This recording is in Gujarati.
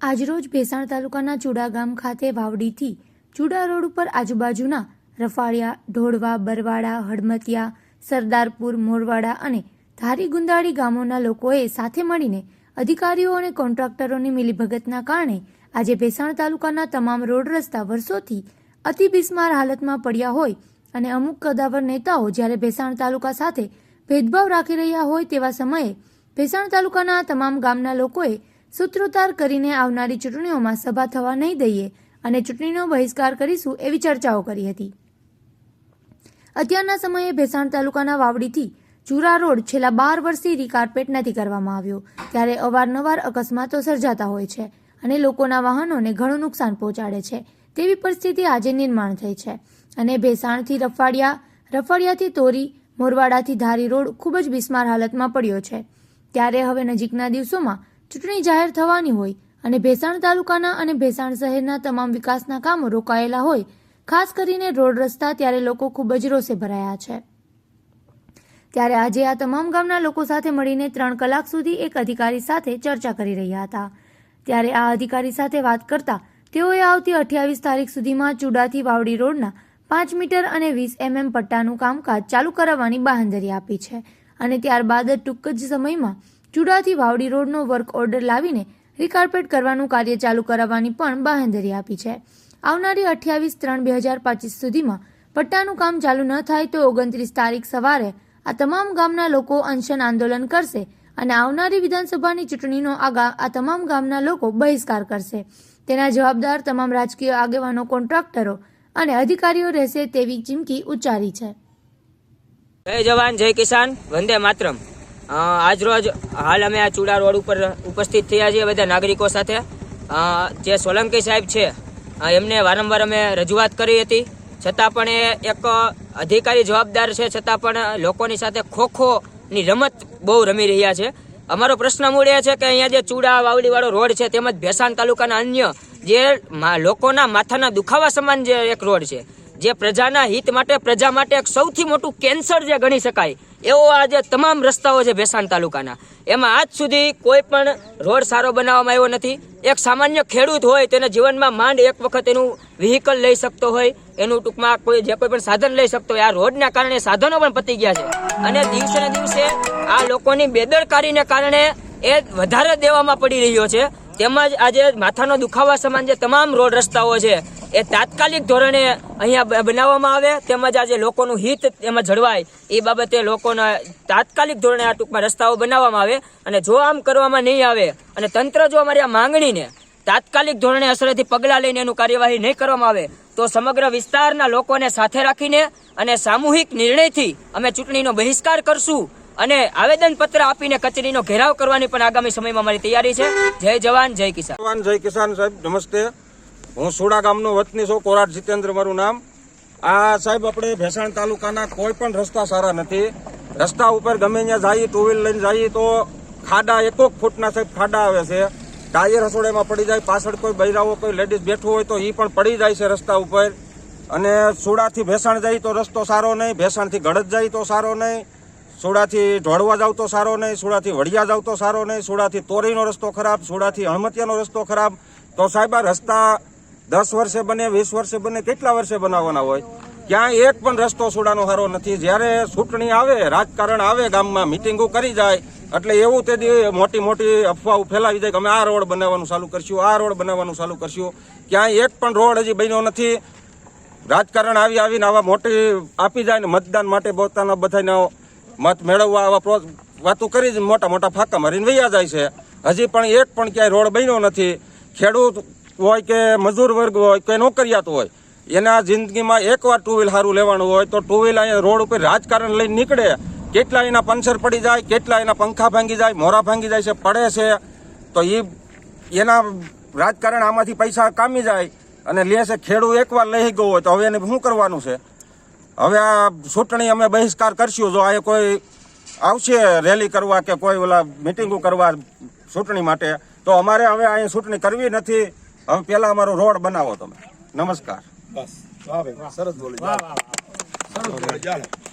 આજરોજ ભેસાણ તાલુકાના ચુડા ગામ ખાતે વાવડીથી ચુડા રોડ ઉપર આજુબાજુના રફાળિયા, ઢોળવા બરવાડા હડમતિયા સરદારપુર, મોરવાડા અને ધારી ગુંદાળી ગામોના લોકોએ સાથે મળીને અધિકારીઓ અને કોન્ટ્રાક્ટરોની મિલીભગતના કારણે આજે ભેસાણ તાલુકાના તમામ રોડ રસ્તા વર્ષોથી અતિ બિસ્માર હાલતમાં પડ્યા હોય અને અમુક કદાવર નેતાઓ જ્યારે ભેસાણ તાલુકા સાથે ભેદભાવ રાખી રહ્યા હોય તેવા સમયે ભેસાણ તાલુકાના તમામ ગામના લોકોએ સૂત્રોતાર કરીને આવનારી ચૂંટણીઓમાં સભા થવા નહીં દઈએ અને ચૂંટણીનો બહિષ્કાર કરીશું એવી ચર્ચાઓ કરી હતી. અત્યારના સમયે ભેસાણ તાલુકાના વાવડીથી ચુરા રોડ છેલ્લા બાર વર્ષથી રીકાર્પેટ નથી કરવામાં આવ્યો, ત્યારે અવારનવાર અકસ્માતો સર્જાતા હોય છે અને લોકોના વાહનોને ઘણું નુકસાન પહોંચાડે છે તેવી પરિસ્થિતિ આજે નિર્માણ થઈ છે. અને ભેસાણથી રફાડિયા, રફાડિયાથી તોરી, મોરવાડાથી ધારી રોડ ખૂબ જ બિસ્માર હાલતમાં પડ્યો છે. ત્યારે હવે નજીકના દિવસોમાં ચૂંટણી જાહેર થવાની હોય અને ભેસાણ તાલુકાના અને ભેસાણ શહેરના તમામ વિકાસના કામો રોકાયેલા હોય, ખાસ કરીને રોડ રસ્તા ત્યારે લોકો ખૂબ જ રોષે ભરાયા છે. ત્યારે આજે આ તમામ ગામના લોકો સાથે મળીને ત્રણ કલાક સુધી એક અધિકારી સાથે ચર્ચા કરી રહ્યા હતા. ત્યારે આ અધિકારી સાથે વાત કરતા તેઓએ આવતી અઠ્યાવીસ તારીખ સુધીમાં ચુડાથી વાવડી રોડના પાંચ મીટર અને વીસ એમએમ પટ્ટાનું કામકાજ ચાલુ કરાવવાની બાંહેધરી આપી છે અને ત્યારબાદ ટૂંક જ સમયમાં ચુડાથી વાવડી રોડનો વર્ક ઓર્ડર લાવીને રીકાર્પેટ કરવાનું કાર્ય ચાલુ કરાવવાની પણ બાહેંધરી આપી છે. આવનારી અઠ્યાવીસ ત્રણ બે હજાર પચીસ સુધીમાં પટ્ટાનું કામ ચાલુ ન થાય તો ઓગણત્રીસ તારીખ સવારે આ તમામ ગામના લોકો અનશન આંદોલન કરશે અને આવનારી વિધાનસભાની ચૂંટણીનો આગા આ તમામ ગામના લોકો બહિષ્કાર કરશે. તેના જવાબદાર તમામ રાજકીય આગેવાનો, કોન્ટ્રાક્ટરો અને અધિકારીઓ રહેશે તેવી ચીમકી ઉચ્ચારી છે. જય જવાન, જય કિસાન. વંદે માતરમ. આજરોજ હાલ અમે આ ચુડા રોડ ઉપર ઉપસ્થિત થયા છીએ બધા નાગરિકો સાથે. જે સોલંકી સાહેબ છે એમને વારંવાર અમે રજૂઆત કરી હતી. છતાં પણ એ એક અધિકારી જવાબદાર છે, છતાં પણ લોકોની સાથે ખોખોની રમત બહુ રમી રહ્યા છે. અમારો પ્રશ્ન મૂળ એ છે કે અહીંયા જે ચૂડા વાવડીવાળો રોડ છે, તેમજ ભેસાણ તાલુકાના અન્ય જે લોકોના માથાના દુખાવા સમાન જે એક રોડ છે જે પ્રજાના હિત માટે, પ્રજા માટે એક સૌથી મોટું કેન્સર જે ગણી શકાય, એવો આજે તમામ રસ્તાઓ છે ભેસાણ તાલુકાના. એમાં આજ સુધી કોઈ પણ રોડ સારો બનાવવામાં આવ્યો નથી. એક સામાન્ય ખેડૂત હોય તેના જીવનમાં માંડ એક વખત એનું વ્હીકલ લઈ શકતો હોય, એનું ટૂંકમાં કોઈ જે કોઈ પણ સાધન લઈ શકતો હોય, આ રોડના કારણે સાધનો પણ પતી ગયા છે. અને દિવસે ને દિવસે આ લોકોની બેદરકારીને કારણે એ વધારે દેવામાં પડી રહ્યો છે. તેમજ આજે માથાનો દુખાવા સમાન જે તમામ રોડ રસ્તાઓ છે એ તાત્કાલિક ધોરણે અહીંયા બનાવવામાં આવે, તેમજ આજે લોકોનું હિત એમાં જળવાય, એ બાબતે લોકોના તાત્કાલિક ધોરણે આ ટૂંકમાં રસ્તાઓ બનાવવામાં આવે, અને જો આમ કરવામાં નહીં આવે, અને તંત્ર જો અમારી આ માંગણીને તાત્કાલિક ધોરણે અસરેથી પગલાં લઈને એનું કાર્યવાહી નહીં કરવામાં આવે, તો સમગ્ર વિસ્તારના લોકોને સાથે રાખીને અને સામૂહિક નિર્ણયથી અમે ચૂંટણીનો બહિષ્કાર કરશું, અને આવેદનપત્ર આપીને કચેરીનો ઘેરાવ કરવાની પણ આગામી સમયમાં અમારી તૈયારી છે. જય જવાન, જય કિસાન. જય કિસાન સાહેબ, નમસ્તે. હું સુડા ગામનો વતની છું, કોરાટ જીતેન્દ્ર મારું નામ. આ સાહેબ, આપણે ભેસાણ તાલુકાના કોઈ પણ રસ્તા સારા નથી. રસ્તા ઉપર ગમે ત્યાં જઈએ ટુ વ્હીલ લઈને જઈએ, તો ખાડા એકોક ફૂટના સાહેબ ખાડા આવે છે. ટાયર રસોડામાં પડી જાય, પાછળ કોઈ બૈરાઓ, કોઈ લેડીઝ બેઠું હોય તો એ પણ પડી જાય છે રસ્તા ઉપર. અને સુડાથી ભેસાણ જાય તો રસ્તો સારો નહીં, ભેસાણથી ગળદ જાય તો સારો નહીં. સુડાથી ઢોળવા જાવ તો સારો નહીં, સુડાથી વડિયા જાવ તો સારો નહીં, સુડાથી તોરીનો રસ્તો ખરાબ, સુડાથી હળમતિયાનો રસ્તો ખરાબ. તો સાહેબ, આ રસ્તા દસ વર્ષે બને, વીસ વર્ષે બને, કેટલા વર્ષે બનાવવાના હોય? ક્યાંય એક પણ રસ્તો છોડાનો સારો નથી. જ્યારે ચૂંટણી આવે, રાજકારણ આવે, ગામમાં મિટિંગો કરી જાય, એટલે એવું તે મોટી મોટી અફવાઓ ફેલાવી જાય કે અમે આ રોડ બનાવવાનું ચાલુ કરશું, આ રોડ બનાવવાનું ચાલુ કરશું. ક્યાંય એક પણ રોડ હજી બન્યો નથી. રાજકારણ આવી આવીને આવા મોટી આપી જાય ને મતદાન માટે પોતાના બધાને મત મેળવવા આવા વાતો કરી મોટા મોટા ફાંકા મારીને વૈયા જાય છે. હજી પણ એક પણ ક્યાંય રોડ બન્યો નથી. ખેડૂત હોય કે મજૂર વર્ગ હોય કે નોકરિયાત હોય, એના જિંદગીમાં એકવાર ટુ વ્હીલ સારું લેવાનું હોય તો ટુ વ્હીલ અહીંયા રોડ ઉપર રાજકારણ લઈને નીકળે. કેટલા એના પંચર પડી જાય, કેટલા એના પંખા ભાંગી જાય, મોરા ભાંગી જાય છે, પડે છે. તો એ એના રાજકારણ આમાંથી પૈસા કામી જાય અને લે છે ખેડૂત એકવાર લઈ ગયો હોય તો હવે એને શું કરવાનું છે? હવે આ ચૂંટણી અમે બહિષ્કાર કરશું, જો આ કોઈ આવશે રેલી કરવા કે કોઈ ઓલા મિટિંગો કરવા ચૂંટણી માટે, તો અમારે હવે અહીં ચૂંટણી કરવી નથી. હવે પેલા અમારો રોડ બનાવો તમે. નમસ્કાર. બસ. સરસ બોલી. સરસ બોલી. ચાલો.